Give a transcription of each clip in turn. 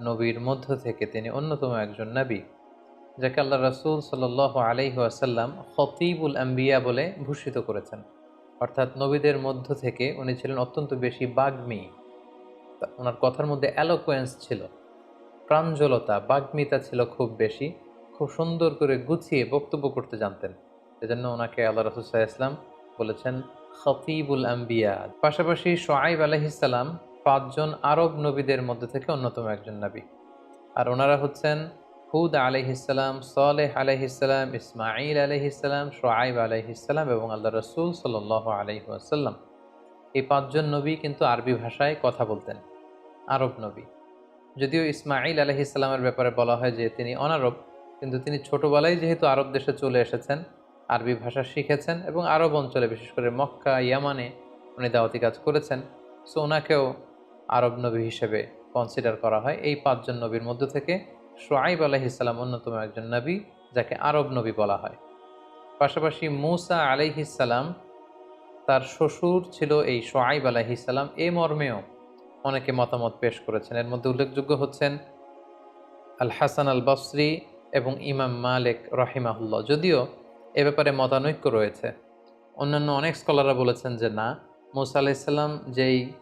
নবীর মধ্য থেকে তিনি অন্যতম একজন নবী, যাকে আল্লাহ রাসূল সাল্লাহ আলাইহি আসাল্লাম খতিবুল আম্বিয়া বলে ভূষিত করেছেন। অর্থাৎ নবীদের মধ্য থেকে উনি ছিলেন অত্যন্ত বেশি বাগ্মী। ওনার কথার মধ্যে অ্যালোকোয়েন্স ছিল, প্রাঞ্জলতা, বাগ্মিতা ছিল খুব বেশি, খুব সুন্দর করে গুছিয়ে বক্তব্য করতে জানতেন। এজন্য ওনাকে আল্লাহ রসুল ইসলাম বলেছেন খতিবুল আম্বিয়া। পাশাপাশি সোয়াইব আলহিসাল্লাম পাঁচজন আরব নবীদের মধ্যে থেকে অন্যতম একজন নবী। আর ওনারা হচ্ছেন হুদ আলহিসাল্লাম সালেহ আলহিসাল্লাম ইসমাইল আলহিসাল্লাম সোয়াইব আলহিসাল্লাম এবং আল্লাহ রসুল সাল আলহিহাসাল্লাম এই পাঁচজন নবী কিন্তু আরবি ভাষায় কথা বলতেন, আরব নবী। যদিও ইসমাইল আলহিসাল্লামের ব্যাপারে বলা হয় যে তিনি অনারব, কিন্তু তিনি ছোটোবেলায় যেহেতু আরব দেশে চলে এসেছেন, আরবি ভাষা শিখেছেন এবং আরব অঞ্চলে বিশেষ করে মক্কা, ইয়ামানে উনি দাওয়াতি কাজ করেছেন। সো ওনাকেও আরব নবী হিসেবে কনসিডার করা হয়। এই পাঁচজন নবীর মধ্য থেকে সোয়াইব আলহিসাল্লাম অন্যতম একজন নবী, যাকে আরব নবী বলা হয়। পাশাপাশি মুসা আলাইহিসাল্লাম তার শ্বশুর ছিল এই সোয়াইব আলাইহিসাল্লাম এ মর্মেও অনেকে মতামত পেশ করেছেন। এর মধ্যে উল্লেখযোগ্য হচ্ছেন আল হাসান আল বসরি এবং ইমাম মালিক রাহিমাহুল্লাহ। যদিও এ ব্যাপারে মতানৈক্য রয়েছে। অন্যান্য অনেক স্কলাররা বলেছেন যে না, মুসা আলাইসাল্লাম যেই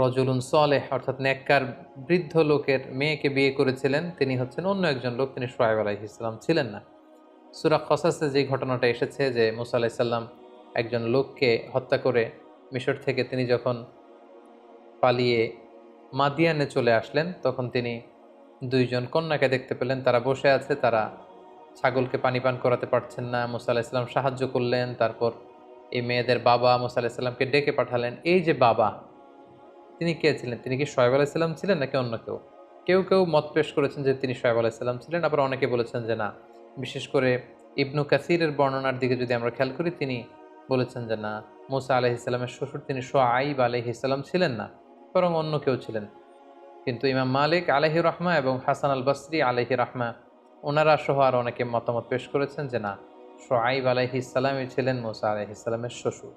রজুলুন সলেহ, অর্থাৎ নেককার বৃদ্ধ লোকের মেয়েকে বিয়ে করেছিলেন। তিনি হচ্ছেন অন্য একজন লোক, তিনি সোয়েব ইসলাম ছিলেন না। সুরা খসাসে যে ঘটনাটা এসেছে যে মুসা আলাইসাল্লাম একজন লোককে হত্যা করে মিশর থেকে তিনি যখন পালিয়ে মাদিয়ানে চলে আসলেন, তখন তিনি দুইজন কন্যাকে দেখতে পেলেন। তারা বসে আছে, তারা ছাগলকে পানি পান করাতে পারছেন না। মুসা আলাহিসাল্লাম সাহায্য করলেন, তারপর এই মেয়েদের বাবা মুসা আলাহিসাল্লামকে ডেকে পাঠালেন। এই যে বাবা তিনি কে ছিলেন? তিনি কি সোয়েব আলাইসাল্লাম ছিলেন নাকি অন্য কেউ? কেউ কেউ মত পেশ করেছেন যে তিনি সোয়েব আলাইসাল্লাম ছিলেন, আবার অনেকে বলেছেন যে না। বিশেষ করে ইবনু কাসিরের বর্ণনার দিকে যদি আমরা খেয়াল করি, তিনি বলেছেন যে না, মুসা আলহিসাল্লামের শ্বশুর তিনি সোয়াইব আলহিসাল্লাম ছিলেন না, বরং অন্য কেউ ছিলেন। কিন্তু ইমাম মালিক আলহি রহমা এবং হাসান আল বসরি আলহি রহমা, ওনারা সহ আর অনেকে মতামত পেশ করেছেন যে না সোয়াইব আলহি ইসালামই ছিলেন মুসা আলহি ইসালামের শ্বশুর।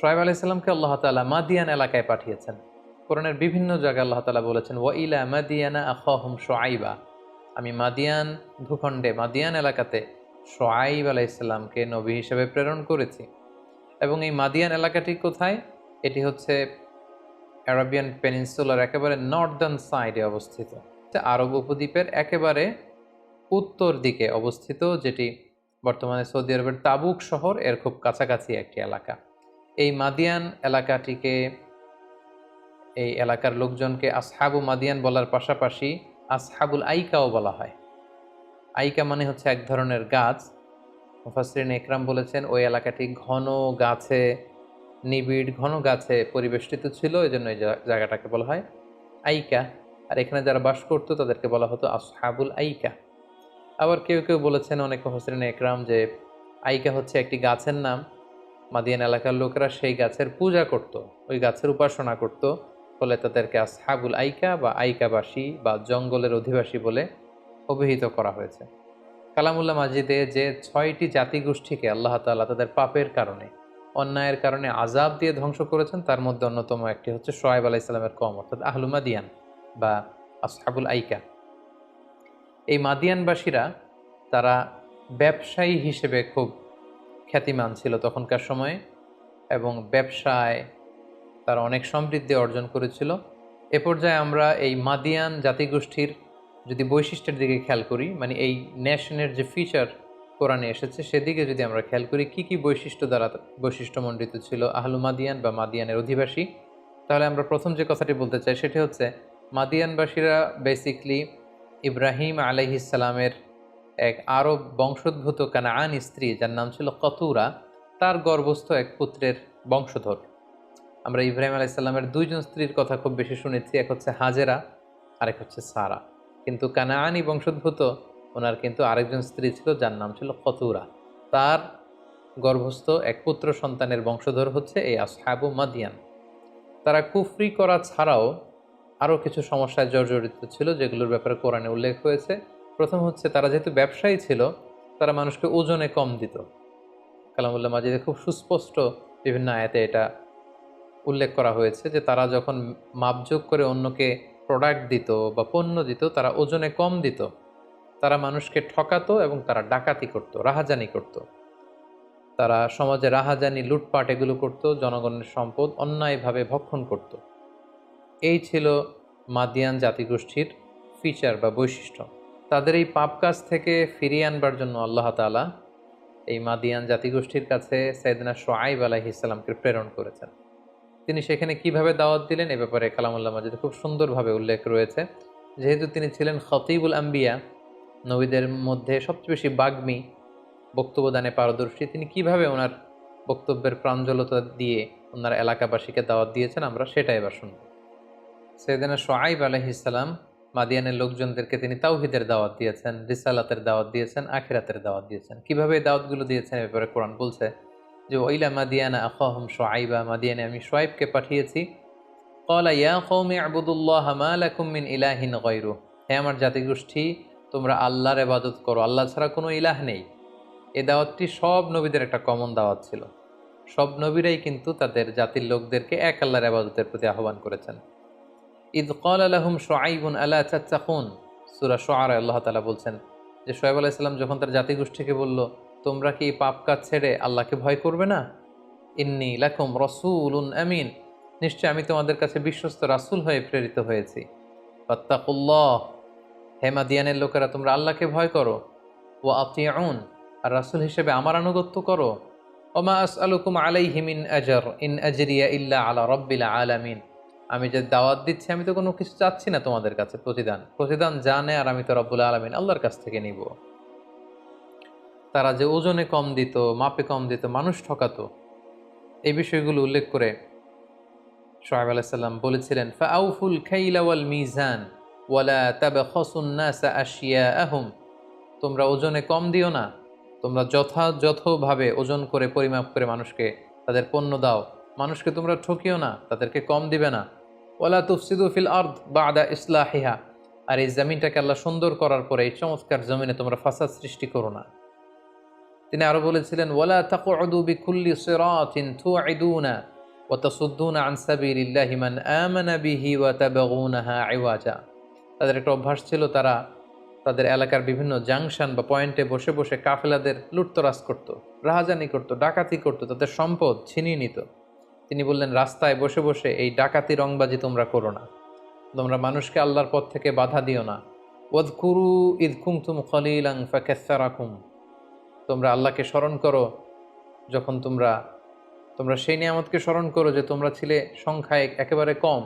সোয়াইব আলহি ইসলামকে আল্লাহ তালা মাদিয়ান এলাকায় পাঠিয়েছেন। কোরআনের বিভিন্ন জায়গায় আল্লাহ তালা বলেছেন ওয়া ইলা মাদিয়ানা আখহম সোয়াইবা আমি মাদিয়ান ভূখণ্ডে, মাদিয়ান এলাকাতে সোয়াইব আলাহ ইসলামকে নবী হিসেবে প্রেরণ করেছি। এবং এই মাদিয়ান এলাকাটি কোথায়? এটি হচ্ছে অ্যারাবিয়ান পেনিনসুলার একেবারে নর্দার্ন সাইডে অবস্থিত। আরব উপদ্বীপের একেবারে উত্তর দিকে অবস্থিত, যেটি বর্তমানে সৌদি আরবের তাবুক শহর, এর খুব কাছাকাছি একটি এলাকা। এই মাদিয়ান এলাকাটিকে, এই এলাকার লোকজনকে আসহাবু মাদিয়ান বলার পাশাপাশি আসহাবুল আইকাও বলা হয়। আইকা মানে হচ্ছে এক ধরনের গাছ। মুফাসরিন একরাম বলেছেন, ওই এলাকাটি ঘন গাছে, নিবিড় ঘন গাছে পরিবেষ্টিত ছিল এই জন্য এই জায়গাটাকে বলা হয় আইকা। আর এখানে যারা বাস করতো, তাদেরকে বলা হতো আসহাবুল আইকা। আবার কেউ কেউ বলেছেন, অনেক মুফাসরিন একরাম, যে আইকা হচ্ছে একটি গাছের নাম। মাদিয়ান এলাকার লোকেরা সেই গাছের পূজা করত, ওই গাছের উপাসনা করত, ফলে তাদেরকে আসহাবুল আইকা বা আইকাবাসী বা জঙ্গলের অধিবাসী বলে অভিহিত করা হয়েছে। কালামুল্লাহ মাজিদে যে ছয়টি জাতিগোষ্ঠীকে আল্লাহ তাআলা তাদের পাপের কারণে, অন্যায়ের কারণে আজাব দিয়ে ধ্বংস করেছেন, তার মধ্যে অন্যতম একটি হচ্ছে সোয়েব আলাহ ইসলামের কম, অর্থাৎ আহলু মাদিয়ান বা আসহাবুল আইকা। এই মাদিয়ানবাসীরা তারা ব্যবসায়ী হিসেবে খুব খ্যাতিমান ছিল তখনকার সময়ে এবং ব্যবসায় তারা অনেক সমৃদ্ধি অর্জন করেছিল। এ পর্যায়ে আমরা এই মাদিয়ান জাতিগোষ্ঠীর যদি বৈশিষ্ট্যের দিকে খেয়াল করি মানে এই ন্যাশনের যে ফিচার কোরআনে এসেছে, সেদিকে যদি আমরা খেয়াল করি, কি কি বৈশিষ্ট্য দ্বারা বৈশিষ্ট্যমণ্ডিত ছিল আহলু মাদিয়ান বা মাদিয়ানের অধিবাসী, তাহলে আমরা প্রথম যে কথাটি বলতে চাই, সেটি হচ্ছে মাদিয়ানবাসীরা বেসিকলি ইব্রাহিম আলাইহিসালামের এক আরব বংশোদ্ভূত কানাআন স্ত্রী যার নাম ছিল কতুরা, তার গর্ভস্থ এক পুত্রের বংশধর। আমরা ইব্রাহিম আলাইসাল্লামের দুইজন স্ত্রীর কথা খুব বেশি শুনেছি, এক হচ্ছে হাজেরা, আরেক হচ্ছে সারা। কিন্তু কানাআনি বংশোদ্ভূত, ওনার কিন্তু আরেকজন স্ত্রী ছিল যার নাম ছিল কতুরা। তার গর্ভস্থ এক পুত্র সন্তানের বংশধর হচ্ছে এই আসহাবু মাদিয়ান। তারা কুফরি করা ছাড়াও আরও কিছু সমস্যায় জর্জরিত ছিল, যেগুলোর ব্যাপারে কোরআনে উল্লেখ হয়েছে। প্রথম হচ্ছে তারা যেহেতু ব্যবসায়ী ছিল, তারা মানুষকে ওজনে কম দিত। কালামুল্লাহ মাজিদে খুব সুস্পষ্ট বিভিন্ন আয়াতে এটা উল্লেখ করা হয়েছে যে তারা যখন মাপযোগ করে অন্যকে প্রোডাক্ট দিত বা পণ্য দিত, তারা ওজনে কম দিত। তারা মানুষকে ঠকাতো এবং তারা ডাকাতি করত, রাহাজানি করত। তারা সমাজে রাহাজানি, লুটপাট এগুলো করত, জনগণের সম্পদ অন্যায়ভাবে ভক্ষণ করত। এই ছিল মাদিয়ান জাতিগোষ্ঠীর ফিচার বা বৈশিষ্ট্য। তাদের এই পাপ কাজ থেকে ফিরিয়ে আনবার জন্য আল্লাহ তাআলা এই মাদিয়ান জাতিগোষ্ঠীর কাছে সাইদিনা সোয়াইব আলাইহিসাল্লামকে প্রেরণ করেছেন। তিনি সেখানে কীভাবে দাওয়াত দিলেন এ ব্যাপারে কালামুল্লাহ মাজিদ খুব সুন্দরভাবে উল্লেখ রয়েছে। যেহেতু তিনি ছিলেন খতিবুল আম্বিয়া, নবীদের মধ্যে সবচেয়ে বেশি বাগ্মী বক্তব্যদানে পারদর্শী, তিনি কীভাবে ওনার বক্তব্যের প্রাঞ্জলতা দিয়ে ওনার এলাকাবাসীকে দাওয়াত দিয়েছেন আমরা সেটা এবার শুনব। সৈয়দিনা সোয়াইব আলহিসাল্লাম মাদিয়ানের লোকজনদেরকে তিনি তাওহিদের দাওয়াত দিয়েছেন, রিসালাতের দাওয়াত দিয়েছেন, আখিরাতের দাওয়াত দিয়েছেন। কীভাবে দাওয়াতগুলো দিয়েছেন ব্যাপারে কোরআন বলছে যে, ওইলা মাদিয়ানা আখহম সোয়াইবা মাদিয়ানে আমি সোয়াইবকে পাঠিয়েছি। কলা ইয়া কৌমি আবুদুল্লাহ মা লাকুম মিন ইলাহিন গয়রু হে আমার জাতিগোষ্ঠী, তোমরা আল্লাহর এবাদত করো। আল্লাহ ছাড়া কোনো ইলাহ নেই। এ দাওয়াতটি সব নবীদের একটা কমন দাওয়াত ছিল। সব নবীরাই কিন্তু তাদের জাতির লোকদেরকে এক আল্লাহর ইবাদতের প্রতি আহ্বান করেছেন। ঈদ কল আলহুম সোয়াইবুন আল্লাহ চাচ্চাকুন সুরা সোয়ার আল্লাহ তালা বলছেন যে সোয়েব ইসলাম যখন তার জাতিগোষ্ঠীকে বলল, তোমরা কি পাপ কাজ ছেড়ে আল্লাহকে ভয় করবে না? ইন্নি লাকুম রসুলুন আমিন। নিশ্চয় আমি তোমাদের কাছে বিশ্বস্ত রাসূল হয়ে প্রেরিত হয়েছি। ফাত্তাকুল্লাহ। হেমাদিয়ানের লোকেরা, তোমরা আল্লাহকে ভয় করো। ও আতিয়াউন আর রাসূল হিসেবে আমার আনুগত্য করো। ওমা আস আলুকুম আলাই হিমিন আজর, ইন আজরিয়া ইল্লা আলা রাব্বিল আলামিন। আমি যে দাওয়াত দিচ্ছি, আমি তো কোনো কিছু চাচ্ছি না তোমাদের কাছে, প্রতিদান। প্রতিদান জানে আর আমি তো রব্বুল আলামিন আল্লাহর কাছ থেকে নিব। তারা যে ওজনে কম দিত, মাপে কম দিত, মানুষ ঠকাতো, এই বিষয়গুলো উল্লেখ করে সোহাব আলাইসাল্লাম বলেছিলেন ফাউফুল খাইলা ওয়াল মিজান ওয়ালা তাবাখাসুন নাসা আশিয়াআহুম। তোমরা ওজনে কম দিও না, তোমরা যথাযথভাবে ওজন করে পরিমাপ করে মানুষকে তাদের পণ্য দাও। মানুষকে তোমরা ঠকিও না, তাদেরকে কম দিবে না। ওয়ালা তুফসিদু ফিল আর্দ বাদা ইসলাহিহা। আর এই জমিনটাকে আল্লাহ সুন্দর করার পরে এই চমৎকার জমিনে তোমরা ফাসাদ সৃষ্টি করো না। তিনি আরও বলেছিলেন, ওয়ালা তাকুদু বিকুল্লি সিরাতিন তুআইদুনা ওয়া তাসুদ্দুনা মান আমানা বিহি ওয়া তাবগুনাহা ইওয়াজা। তাদের একটা অভ্যাস ছিল, তারা তাদের এলাকার বিভিন্ন জাংশন বা পয়েন্টে বসে বসে কাফেলাদের লুটতরাজ করত, রাহাজানি করত, ডাকাতি করত, তাদের সম্পদ ছিনিয়ে নিত। তিনি বললেন, রাস্তায় বসে বসে এই ডাকাতি রংবাজি তোমরা করো না। তোমরা মানুষকে আল্লাহর পথ থেকে বাধা দিও না। ওয়াদ কুরু ইদ কুমতুম খলিলাং ফাকাসারাকুম তোমরা আল্লাহকে স্মরণ করো যখন তোমরা তোমরা সেই নিয়ামতকে স্মরণ করো যে তোমরা ছিলে সংখ্যায় একেবারে কম।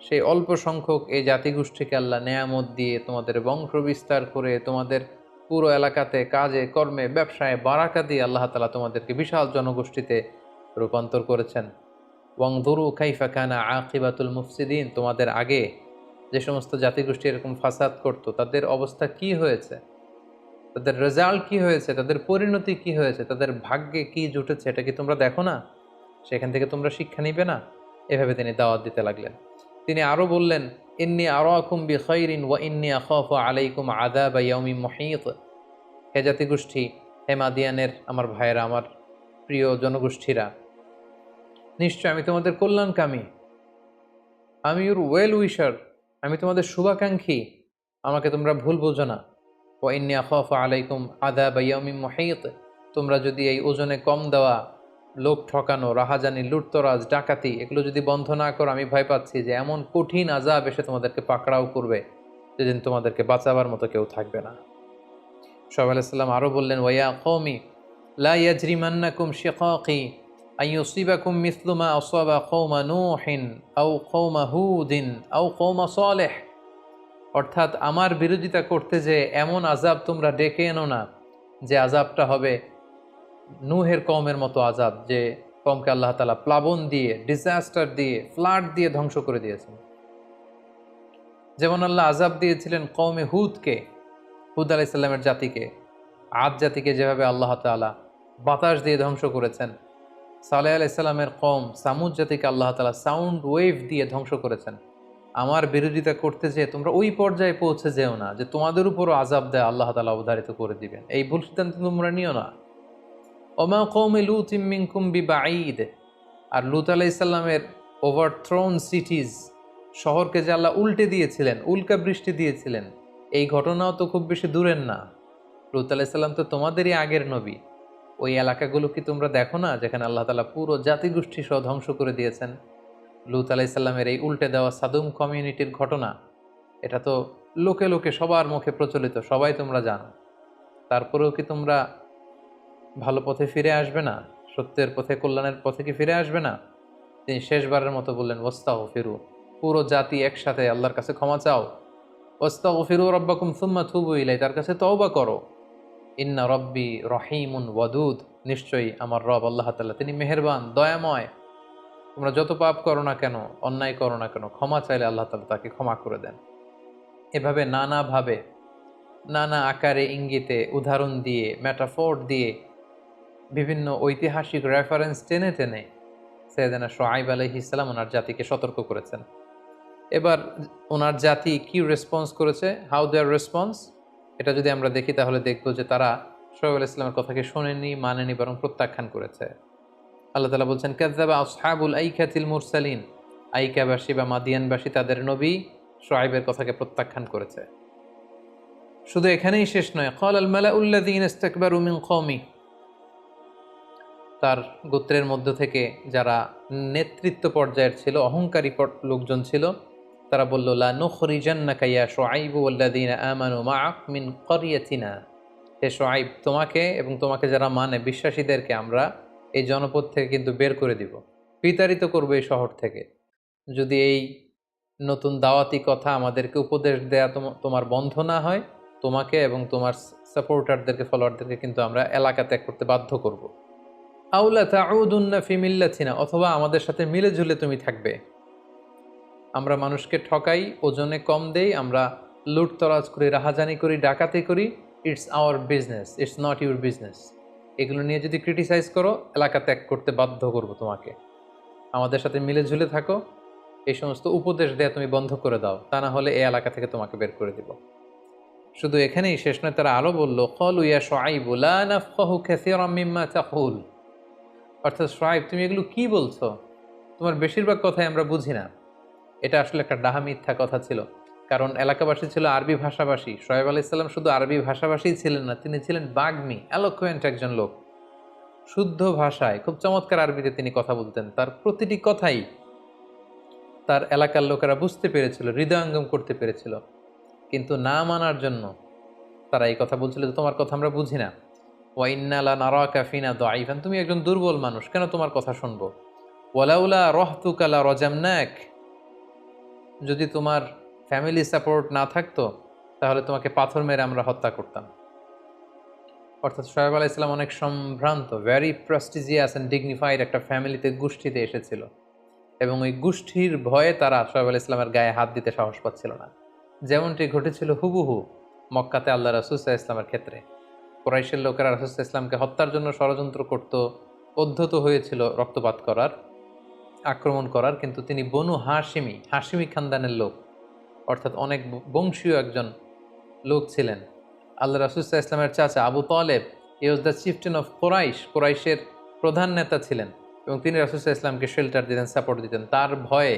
সেই অল্প সংখ্যক এই জাতিগোষ্ঠীকে আল্লাহ নেয়ামত দিয়ে তোমাদের বংশ বিস্তার করে তোমাদের পুরো এলাকাতে কাজে, কর্মে, ব্যবসায় বারাকা দিয়ে আল্লাহ তালা তোমাদেরকে বিশাল জনগোষ্ঠীতে রূপান্তর করেছেন। ওয়াংধুরু খাইফা খানা আকিবাতুল মুফসিদিন, তোমাদের আগে যে সমস্ত জাতিগোষ্ঠী এরকম ফাসাদ করত, তাদের অবস্থা কি হয়েছে? তাদের রেজাল্ট কি হয়েছে? তাদের পরিণতি কি হয়েছে? তাদের ভাগ্যে কি জুটেছে? এটা কি তোমরা দেখো না? সেখান থেকে তোমরা শিক্ষা নিবে না? এভাবে তিনি দাওয়াত দিতে লাগলেন। তিনি আরও বললেন, ইন্নি আরাকুম বি খৈরিন ওয়া ইন্নি আখাফু আলাইকুম আদা বা ইয়াউমি মুহিত। হে জাতিগোষ্ঠী, হে মাদিয়ানের আমার ভাইয়েরা, আমার প্রিয় জনগোষ্ঠীরা নিশ্চয় আমি তোমাদের কল্যাণকামী। আমি ইউর ওয়েল উইশার আমি তোমাদের শুভাকাঙ্ক্ষী। আমাকে তোমরা ভুল বোঝো না। ও আলাইকুম আদাব ইয়াউমি মুহিত। তোমরা যদি এই ওজনে কম দেওয়া লোক ঠকানো, রাহাজানি, লুটতরাজ, ডাকাতি, এগুলো যদি বন্ধ না করো, আমি ভয় পাচ্ছি যে এমন কঠিন আজাব এসে তোমাদেরকে পাকড়াও করবে, যেদিন তোমাদেরকে বাঁচাবার মতো কেউ থাকবে না। সব আলাইসাল্লাম আরও বললেন, ওয়া কৌমি লা ইয়াজরিমান্নাকুম শিকাকি আইয়ুসিবাকুম মিসলুমা আসাবা কৌমা নূহিন আও কৌমা হুদিন আও কৌমা সালেহ অর্থাৎ আমার বিরোধিতা করতে যে এমন আজাব তোমরা ডেকে এনো না যে আজাবটা হবে নুহের কমের মতো আজাব যে কমকে আল্লাহ তালা প্লাবন দিয়ে ডিজাস্টার দিয়ে ফ্লাড দিয়ে ধ্বংস করে দিয়েছেন। যেমন আল্লাহ আজাব দিয়েছিলেন কৌমে হুদকে, হুদ আলাইসাল্লামের জাতিকে, আদ জাতিকে যেভাবে আল্লাহ তাআলা বাতাস দিয়ে ধ্বংস করেছেন। সালেহ আলাইসাল্লামের কম সামুদ জাতিকে আল্লাহ তালা সাউন্ড ওয়েভ দিয়ে ধ্বংস করেছেন। আমার বিরোধিতা করতে যেয়ে তোমরা ওই পর্যায়ে পৌঁছে যেও না যে তোমাদের উপরও আজাব দেয় আল্লাহ তাআলা অবধারিত করে দিবেন। এই ভুল সিদ্ধান্ত তোমরা নিও না। ওমা কৌমে লুত ইমিনকুম বিবাঈদ। আর লুত আলাইসাল্লামের ওভারথ্রোন সিটিজ শহরকে যে আল্লাহ উল্টে দিয়েছিলেন, উল্কা বৃষ্টি দিয়েছিলেন, এই ঘটনাও তো খুব বেশি দূরের না। লুত আলাইসাল্লাম তো তোমাদেরই আগের নবী। ওই এলাকাগুলো কি তোমরা দেখো না যেখানে আল্লাহ তালা পুরো জাতিগোষ্ঠী সহ ধ্বংস করে দিয়েছেন? লুত আলাইসাল্লামের এই উল্টে দেওয়া সাদুম কমিউনিটির ঘটনা, এটা তো লোকে লোকে সবার মুখে প্রচলিত, সবাই তোমরা জানো। তারপরেও কি তোমরা ভালো পথে ফিরে আসবে না? সত্যের পথে, কল্যাণের পথে কি ফিরে আসবে না? তিনি শেষবারের মতো বললেন ওস্তাহ ফিরু পুরো জাতি একসাথে আল্লাহর কাছে ক্ষমা চাও। ওস্তাহ ফিরু রব্বাকুম সুম্মা থুবু ইলাই তার কাছে তওবা করো। ইন্না রব্বি রহিমুন ওয়াদুদ নিশ্চয়ই আমার রব আল্লাহ তাআলা, তিনি মেহেরবান, দয়াময়। তোমরা যত পাপ করো না কেন, অন্যায় করো না কেন, ক্ষমা চাইলে আল্লাহ তাআলা তাকে ক্ষমা করে দেন। এভাবে নানাভাবে, নানা আকারে ইঙ্গিতে উদাহরণ দিয়ে ম্যাটাফোর দিয়ে, বিভিন্ন ঐতিহাসিক রেফারেন্স টেনে টেনে সৈয়দানা শোয়াইব আলহিসাল্লাম ওনার জাতিকে সতর্ক করেছেন। এবার ওনার জাতি কি রেসপন্স করেছে? হাউ দেয়ার রেসপন্স এটা যদি আমরা দেখি, তাহলে দেখব যে তারা শোয়েব আল ইসলামের কথাকে শোনেনি মানেনি বরং প্রত্যাখ্যান করেছে। আল্লাহ তালা বলছেন কাজাবা আসহাবুল আইকাতিল মুরসালিন। আইকাবাসী বা মাদিয়ানবাসী তাদের নবী শোয়াইবের কথাকে প্রত্যাখ্যান করেছে। শুধু এখানেই শেষ নয় কল আল মালা উল্লাদিন ইস্তাকবার উমিন কৌমি তার গোত্রের মধ্য থেকে যারা নেতৃত্ব পর্যায়ের ছিল, অহংকারী লোকজন ছিল তারা বলল, লা নুখরিজান্না কাইয়া ওয়াল্লাযীনা আমানু মাআক মিন ক্বরিয়াতিনা হে শুআইব, তোমাকে এবং তোমাকে যারা মানে বিশ্বাসীদেরকে আমরা এই জনপদ থেকে কিন্তু বের করে দিব, বিতাড়িত করবে এই শহর থেকে। যদি এই নতুন দাওয়াতি কথা আমাদেরকে উপদেশ দেয়া তোম- তোমার বন্ধ না হয়, তোমাকে এবং তোমার সাপোর্টারদেরকে ফলোয়ারদেরকে কিন্তু আমরা এলাকা ত্যাগ করতে বাধ্য করব। আউলা তাউদুন্না ফি মিল্লাতিনা, অথবা আমাদের সাথে মিলে ঝুলে তুমি থাকবে। আমরা মানুষকে ঠকাই, ওজনে কম দেই, আমরা লুটতরাজ করি, রাহাজানি করি, ডাকাতি করি it's our business it's not your business এগুলো নিয়ে যদি ক্রিটিসাইজ করো, এলাকা ত্যাগ করতে বাধ্য করব তোমাকে। আমাদের সাথে মিলে ঝুলে থাকো, এই সমস্ত উপদেশ দেয়া তুমি বন্ধ করে দাও, তা না হলে এই এলাকা থেকে তোমাকে বের করে দিব। শুধু এখানেই শেষ নয়, তারা আরও বলল, কলু ইয়া তাকুল। অর্থাৎ শোয়াইব তুমি এগুলো কি বলছো? তোমার বেশিরভাগ কথাই আমরা বুঝি না। এটা আসলে একটা ডাহা মিথ্যা কথা ছিল। কারণ এলাকাবাসী ছিল আরবি ভাষাভাষী। শোয়েব আলি ইসলাম শুধু আরবি ভাষাভাষীই ছিলেন না, তিনি ছিলেন বাগ্মি অ্যালোকুয়েন্ট একজন লোক। শুদ্ধ ভাষায়, খুব চমৎকার আরবিতে তিনি কথা বলতেন। তার প্রতিটি কথাই তার এলাকার লোকেরা বুঝতে পেরেছিল, হৃদয়ঙ্গম করতে পেরেছিল। কিন্তু না মানার জন্য তারা এই কথা বলছিল যে, তোমার কথা আমরা বুঝি না। ওয়াইন্নালা নারা কাফিনা দাইফান তুমি একজন দুর্বল মানুষ, কেন তোমার কথা শুনব? ওয়ালাউলা রহতুকালা রজামনাক। যদি তোমার ফ্যামিলি সাপোর্ট না থাকতো, তাহলে তোমাকে পাথর মেরে আমরা হত্যা করতাম। অর্থাৎ সোহেব আলাহ ইসলাম অনেক সম্ভ্রান্ত ভ্যারি প্রেস্টিজিয়াস অ্যান্ড ডিগনিফাইড একটা ফ্যামিলিতে গোষ্ঠীতে এসেছিল। এবং ওই গোষ্ঠীর ভয়ে তারা সোহেব আলাহ ইসলামের গায়ে হাত দিতে সাহস পাচ্ছিল না। যেমনটি ঘটেছিল হুবহু মক্কাতে আল্লাহ রাসুসাহ ইসলামের ক্ষেত্রে। কোরাইশের লোকেরা রাসুসাহ ইসলামকে হত্যার জন্য ষড়যন্ত্র করত, অধ্যত হয়েছিল রক্তপাত করার। আক্রমণ করার, কিন্তু তিনি বনু হাসিমি হাসিমি খানদানের লোক। অর্থাৎ অনেক বংশীয় একজন লোক ছিলেন। আল্লাহ রাসুসাহ ইসলামের চাচা Abu Talib he was the chieftain of Quraish কোরাইশের প্রধান নেতা ছিলেন এবং তিনি রাসুসাহ ইসলামকে শেল্টার দিতেন সাপোর্ট দিতেন। তার ভয়ে,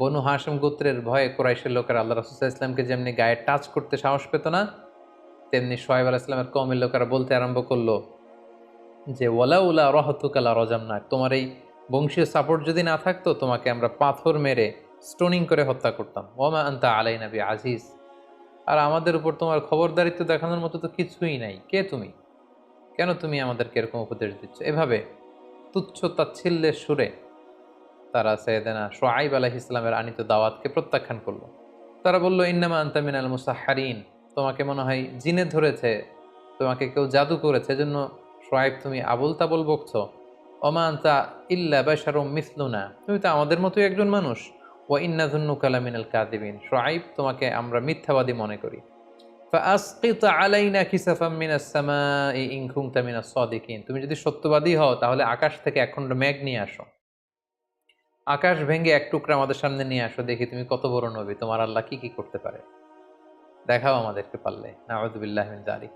বনু হাসিম গোত্রের ভয়ে কোরাইশের লোকেরা আল্লাহ রাসুসাহ ইসলামকে যেমনি গায়ে টাচ করতে সাহস পেত না, তেমনি সোহেব আলাহ ইসলামের কমের লোকেরা বলতে আরম্ভ করল যে ওলা উলা রহতুকালা রজামনাক, তোমার এই বংশীয় সাপোর্ট যদি না থাকতো, তোমাকে আমরা পাথর মেরে স্টোনিং করে হত্যা করতাম। ওমা আন্তা আলাই নবী আজিজ আর আমাদের উপর তোমার খবরদারিত্ব দেখানোর মতো তো কিছুই নাই। কে তুমি? কেন তুমি আমাদেরকে এরকম উপদেশ দিচ্ছ? এভাবে তুচ্ছ তাচ্ছিল্যের সুরে তারা সৈয়দেনা সোয়াইব আলাহ ইসলামের আনিত দাওয়াতকে প্রত্যাখ্যান করল। তারা বলল, ইন্নামা আন্তা মিনাল মুসাহারিন তোমাকে মনে হয় জিনে ধরেছে, তোমাকে কেউ জাদু করেছে। এজন্য সোয়াইব তুমি আবুল তাবুল বকছ। অমান তা ইল্লা বাশারুম মিসলুনা তুমি তো আমাদের মতোই একজন মানুষ ও ইন্নাধুন্নু কালামিনাল কাদিবিন সাইব তোমাকে আমরা মিথ্যাবাদী মনে করি তুমি যদি সত্যবাদী হও, তাহলে আকাশ থেকে একখণ্ড ম্যাগ নিয়ে আসো আকাশ ভেঙে এক টুকরা আমাদের সামনে নিয়ে আসো, দেখি তুমি কত বড় নবী, তোমার আল্লাহ কি কি করতে পারে দেখাও আমাদেরকে পারলে নাওয়াজ জারি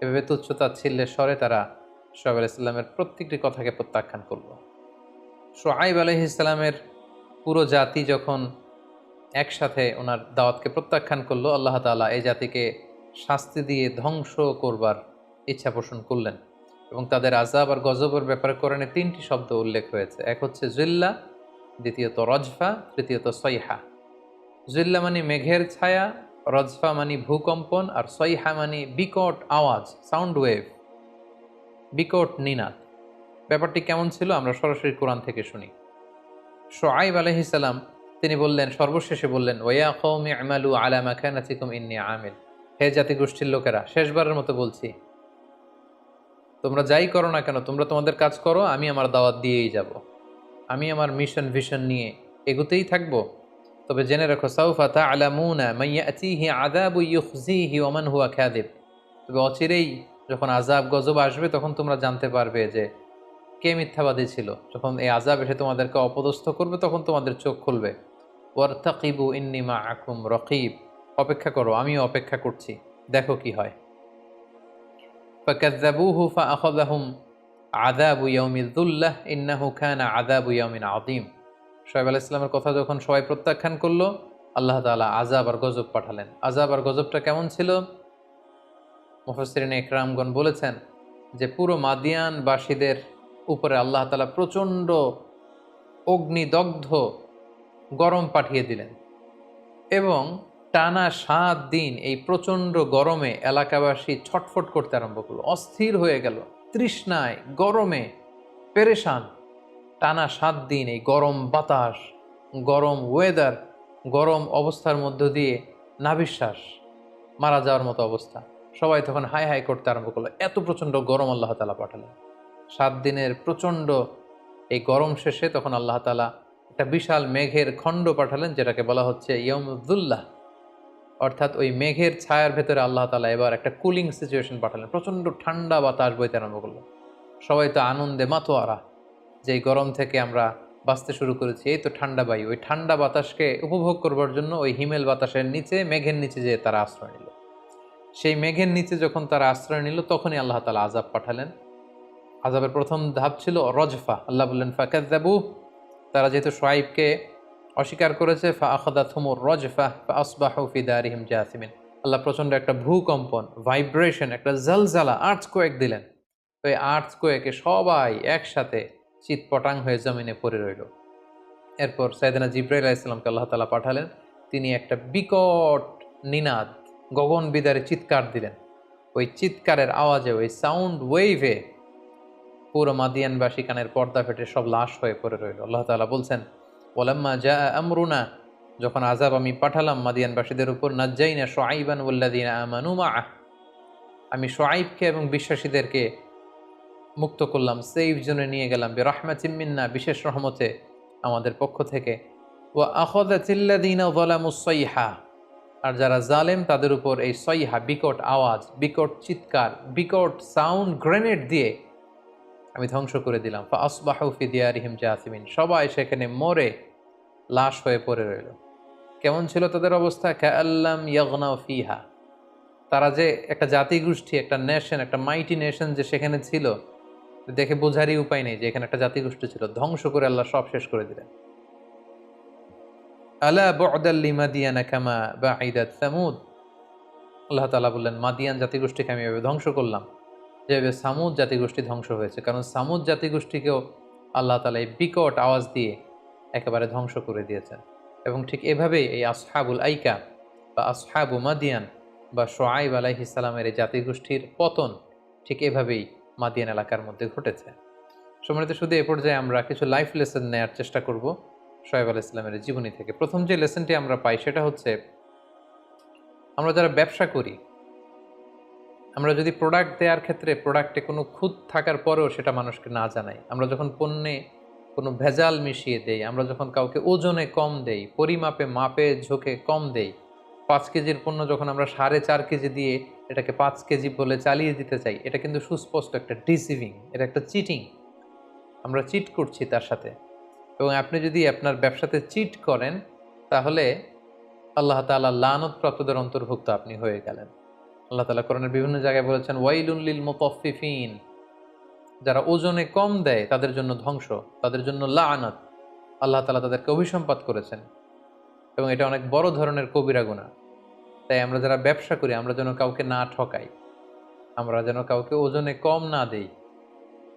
এভাবে তুচ্ছ তাচ্ছিল্যের স্বরে তারা সোহাব ইসলামের প্রত্যেকটি কথাকে প্রত্যাখ্যান করল। সোহাইব ইসলামের পুরো জাতি যখন একসাথে ওনার দাওয়াতকে প্রত্যাখ্যান করল, আল্লাহ তাআলা এই জাতিকে শাস্তি দিয়ে ধ্বংস করবার ইচ্ছা পোষণ করলেন এবং তাদের আজাব আর গজবের ব্যাপারে কোরআনে তিনটি শব্দ উল্লেখ হয়েছে। এক হচ্ছে জিল্লা, দ্বিতীয়ত রজফা, তৃতীয়ত সৈহা জিল্লা মানে মেঘের ছায়া, রজফা মানে ভূকম্পন, আর সৈহা মানে বিকট আওয়াজ সাউন্ড ওয়েভ বিকট নিনাদ। ব্যাপারটি কেমন ছিল আমরা সরাসরি কোরআন থেকে শুনি। শোয়াইব আলহিসাল্লাম তিনি বললেন, সর্বশেষে বললেন, ওয়া কৌমি আমালু আলা মাখানাতিকুম ইন্নি আমিল। হে জাতি গোষ্ঠীর লোকেরা, শেষবারের মতো বলছি, তোমরা যাই করো না কেন, তোমরা তোমাদের কাজ করো, আমি আমার দাওয়াত দিয়েই যাব। আমি আমার মিশন ভিশন নিয়ে এগুতেই থাকব। তবে জেনে রাখো, সাউফা তা'লামুনা মাইয়াতিহি আযাবু ইউখজিহি ওয়া মান হুয়া কাযিব। তবে অচিরেই যখন আজাব গজব আসবে, তখন তোমরা জানতে পারবে যে কে মিথ্যাবাদী ছিল। যখন এই আজাব এসে তোমাদেরকে অপদস্থ করবে, তখন তোমাদের চোখ খুলবে। ওয়ার্তাকিবু ইন্নিমা আকুম রকিব। অপেক্ষা করো, আমিও অপেক্ষা করছি। দেখো কি হয়। ফাকাজ্জাবুহু ফাআখাযাহুম ইন্নাহু কানা আযাবু ইয়াউমিন আযীম। শোয়েব ইসলামের কথা যখন সবাই প্রত্যাখ্যান করল, আল্লাহ তালা আজাব আর গজব পাঠালেন। আজাব আর গজবটা কেমন ছিল? মুফাসসিরিন ইকরামগণ বলেছেন যে পুরো মাদিয়ানবাসীদের উপরে আল্লাহ তাআলা প্রচণ্ড অগ্নিদগ্ধ গরম পাঠিয়ে দিলেন। এবং টানা সাত দিন এই প্রচণ্ড গরমে এলাকাবাসী ছটফট করতে আরম্ভ করল। অস্থির হয়ে গেল, তৃষ্ণায়, গরমে পেরেশান। টানা সাত দিন এই গরম বাতাস, গরম ওয়েদার গরম অবস্থার মধ্য দিয়ে নাবিশ্বাস মারা যাওয়ার মতো অবস্থা। সবাই তখন হাই হাই করতে আরম্ভ করল। এত প্রচণ্ড গরম আল্লাহ তালা পাঠালেন। সাত দিনের প্রচণ্ড এই গরম শেষে তখন আল্লাহ তালা একটা বিশাল মেঘের খণ্ড পাঠালেন, যেটাকে বলা হচ্ছে ইয়মুদ্দুল্লাহ অর্থাৎ ওই মেঘের ছায়ার ভেতরে আল্লাহ তালা এবার একটা কুলিং সিচুয়েশন পাঠালেন। প্রচণ্ড ঠান্ডা বাতাস বইতে আরম্ভ করল। সবাই তো আনন্দে মাতোয়ারা যে গরম থেকে আমরা বাঁচতে শুরু করেছি, এই তো ঠান্ডা বায়ু। ওই ঠান্ডা বাতাসকে উপভোগ করবার জন্য ওই হিমেল বাতাসের নিচে, মেঘের নিচে যে তারা আশ্রয় নিল। সেই মেঘের নিচে যখন তারা আশ্রয় নিল, তখনই আল্লাহ তালা আজাব পাঠালেন। আজাবের প্রথম ধাপ ছিল রজফা। আল্লাহ বললেন ফাকাদ্দাবু তারা যেহেতু সোয়াইবকে অস্বীকার করেছে ফা আখদা থুমুর রজফা ফা আসবাহু ফি দারিহিম জাসিমিন। আল্লাহ প্রচণ্ড একটা ভূকম্পন, ভাইব্রেশন, একটা জলজালা আর্থ কোয়েক দিলেন। ওই আর্থ কোয়েকে সবাই একসাথে চিৎপটাং হয়ে জমিনে পড়ে রইল। এরপর সাইদানা জিব্রাইল ইসলামকে আল্লাহ তালা পাঠালেন। তিনি একটা বিকট নিনাদ গগন বিদারে চিৎকার দিলেন। ওই চিৎকারের আওয়াজে, ওই সাউন্ড ওয়েভে পুরো মাদিয়ানবাসী কানের পর্দা ফেটে সব লাশ হয়ে পড়ে রইল। আল্লাহ তালা বলছেন, ওলাম্মা যা আমরুনা যখন আজাব আমি পাঠালাম মাদিয়ানবাসীদের উপর, নাজ্জাইনা সোয়াইবান উল্লাদিনা আমানু মা আমি সোয়াইবকে এবং বিশ্বাসীদেরকে মুক্ত করলাম। সেফ জোনে নিয়ে গেলাম বে রহমা চিম্মিন্না বিশেষ রহমতে আমাদের পক্ষ থেকে। ও আখদা চিল্লাদিনা ওলামুসইহা আর যারা জালেম, তাদের উপর এই সইহা, বিকট আওয়াজ, বিকট চিৎকার, বিকট সাউন্ড গ্রেনেড দিয়ে আমি ধ্বংস করে দিলাম। ফা আসবাহুফি দিয়ারিহিম জাসিমিন। সবাই সেখানে মরে লাশ হয়ে পড়ে রইল। কেমন ছিল তাদের অবস্থা? ক্যাল্লাম ইয়গনা ফিহা। তারা যে একটা জাতিগোষ্ঠী, একটা নেশন একটা মাইটি নেশন যে সেখানে ছিল, দেখে বোঝারই উপায় নেই যে এখানে একটা জাতিগোষ্ঠী ছিল। ধ্বংস করে আল্লাহ সব শেষ করে দিলেন। আলা বদাল্লি মাদিয়ানা কামা বা আইদাত সামুদ। আল্লাহ তালা বললেন, মাদিয়ান জাতিগোষ্ঠীকে আমি এভাবে ধ্বংস করলাম যেভাবে সামুদ জাতিগোষ্ঠী ধ্বংস হয়েছে। কারণ সামুদ জাতিগোষ্ঠীকেও আল্লাহ তালা এই বিকট আওয়াজ দিয়ে একেবারে ধ্বংস করে দিয়েছেন। এবং ঠিক এভাবেই এই আসহাবুল আইকা বা আসহাবু মাদিয়ান বা সোয়াইব আলাইহিসালামের এই জাতিগোষ্ঠীর পতন ঠিক এভাবেই মাদিয়ান এলাকার মধ্যে ঘটেছে। সম্মানিত শুধু এ পর্যায়ে আমরা কিছু লাইফ লেসন নেওয়ার চেষ্টা করব। সোয়েব আলাহ ইসলামের জীবনী থেকে। প্রথম যে লেসনটি আমরা পাই সেটা হচ্ছে, আমরা যারা ব্যবসা করি, আমরা যদি প্রোডাক্ট দেওয়ার ক্ষেত্রে প্রোডাক্টে কোনো খুঁত থাকার পরেও সেটা মানুষকে না জানাই। আমরা যখন পণ্যে কোনো ভেজাল মিশিয়ে দেই, আমরা যখন কাউকে ওজনে কম দেই, পরিমাপে, মাপে, ঝোঁকে কম দেই, পাঁচ কেজির পণ্য যখন আমরা সাড়ে চার কেজি দিয়ে এটাকে পাঁচ কেজি বলে চালিয়ে দিতে চাই, এটা কিন্তু সুস্পষ্ট একটা ডিসিভিং এটা একটা চিটিং আমরা চিট করছি তার সাথে। এবং আপনি যদি আপনার ব্যবসাতে চিট করেন, তাহলে আল্লাহ তাআলা লানত প্রাপ্তদের অন্তর্ভুক্ত আপনি হয়ে গেলেন। আল্লাহ তালা কোরআনের বিভিন্ন জায়গায় বলেছেন, ওয়াইলুন লিল মুতাফফিফিন যারা ওজনে কম দেয়, তাদের জন্য ধ্বংস, তাদের জন্য লাআনাত আল্লাহ তালা তাদেরকে অভিসম্পাত করেছেন। এবং এটা অনেক বড় ধরনের কবিরা গুনাহ। তাই আমরা যারা ব্যবসা করি, আমরা যেন কাউকে না ঠকাই। আমরা যেন কাউকে ওজনে কম না দেই।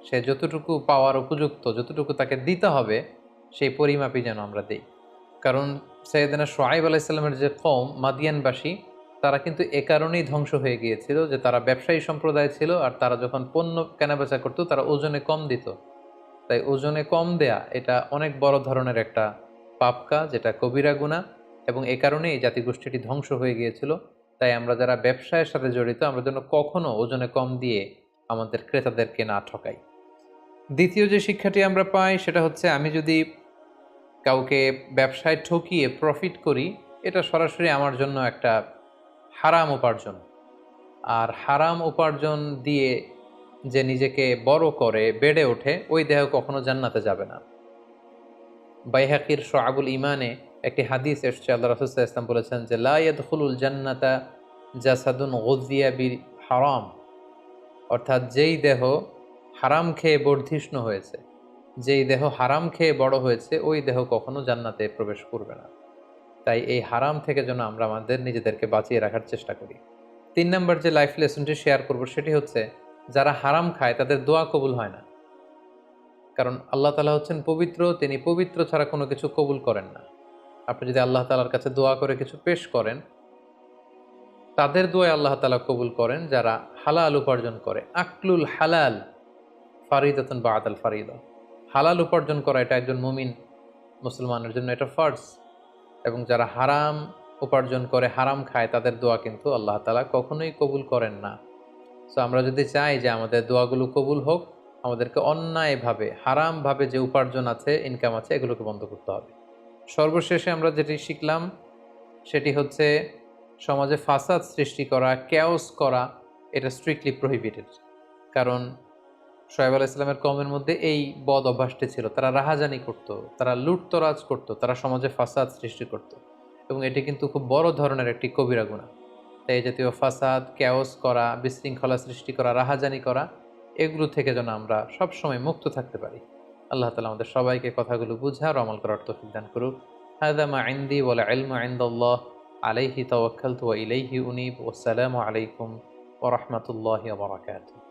সে যতটুকু পাওয়ার উপযুক্ত, যতটুকু তাকে দিতে হবে সেই পরিমাপই যেন আমরা দিই। কারণ সৈয়দনা সোহাইব আলাইসাল্লামের যে কম মাদিয়ানবাসী, তারা কিন্তু এ কারণেই ধ্বংস হয়ে গিয়েছিল যে তারা ব্যবসায়ী সম্প্রদায় ছিল আর তারা যখন পণ্য কেনাবেচা করতো, তারা ওজনে কম দিত। তাই ওজনে কম দেয়া, এটা অনেক বড় ধরনের একটা পাপ কাজ, এটা কবিরা গুণা এবং এ কারণে এই জাতিগোষ্ঠীটি ধ্বংস হয়ে গিয়েছিল। তাই আমরা যারা ব্যবসায়ের সাথে জড়িত, আমরা যেন কখনো ওজনে কম দিয়ে আমাদের ক্রেতাদেরকে না ঠকাই। দ্বিতীয় যে শিক্ষাটি আমরা পাই, সেটা হচ্ছে আমি যদি কাউকে ব্যবসায় ঠকিয়ে প্রফিট করি, এটা সরাসরি আমার জন্য একটা হারাম উপার্জন। আর হারাম উপার্জন দিয়ে যে নিজেকে বড় করে, বেড়ে ওঠে, ওই দেহ কখনো জান্নাতে যাবে না। বাইহাকির সোয়াবুল ইমানে একটি হাদিস এসছে, আল্লাহ রসুল্লাহ ইসলাম বলেছেন যে লাইয়াদুল জান্নাতা জাসাদুন গজিয়া বির হারাম। অর্থাৎ যেই দেহ হারাম খেয়ে বর্ধিষ্ণু হয়েছে যেই দেহ হারাম খেয়ে বড় হয়েছে, ওই দেহ কখনো জান্নাতে প্রবেশ করবে না। তাই এই হারাম থেকে যেন আমরা আমাদের নিজেদেরকে বাঁচিয়ে রাখার চেষ্টা করি। তিন নম্বর যে লাইফ লেসনটি শেয়ার করব সেটি হচ্ছে, যারা হারাম খায় তাদের দোয়া কবুল হয় না। কারণ আল্লাহ তালা হচ্ছেন পবিত্র, তিনি পবিত্র ছাড়া কোনো কিছু কবুল করেন না। আপনি যদি আল্লাহ তালার কাছে দোয়া করে কিছু পেশ করেন, তাদের দোয়ায় আল্লাহ তালা কবুল করেন, যারা হালাল উপার্জন করে। আকলুল হালাল, ফারিদাতন বা আদাল ফারিদা। হালাল উপার্জন করা এটা একজন মুমিন মুসলমানের জন্য এটা ফার্স এবং যারা হারাম উপার্জন করে, হারাম খায়, তাদের দোয়া কিন্তু আল্লাহ তালা কখনোই কবুল করেন না। সো আমরা যদি চাই যে আমাদের দোয়াগুলো কবুল হোক, আমাদেরকে অন্যায়ভাবে, হারামভাবে যে উপার্জন আছে ইনকাম আছে, এগুলোকে বন্ধ করতে হবে। সর্বশেষে আমরা যেটি শিখলাম, সেটি হচ্ছে সমাজে ফাসাদ সৃষ্টি করা ক্যাওস করা, এটা স্ট্রিক্টলি প্রহিবিটেড কারণ সোহেব আলাহ ইসলামের কমের মধ্যে এই বদ অভ্যাসটি ছিল। তারা রাহাজানি করত, তারা লুটতরাজ করত, তারা সমাজে ফাসাদ সৃষ্টি করত। এবং এটি কিন্তু খুব বড় ধরনের একটি কবিরা গুণা। তাই এই জাতীয় ফাসাদ, ক্যাওস করা, বিশৃঙ্খলা সৃষ্টি করা, রাহাজানি করা, এগুলো থেকে যেন আমরা সবসময় মুক্ত থাকতে পারি। আল্লাহ তালা আমাদের সবাইকে কথাগুলো বুঝার আমল করার তৌফিক দান করুক। হাদা মা ইন্দি ওয়ালা ইলমা ইনদাল্লাহ, আলাইহি তাওয়াক্কালতু ওয়া ইলাইহি উনীব। ওয়াসসালামু আলাইকুম ওয়া রাহমাতুল্লাহি ওয়া বারাকাতুহু।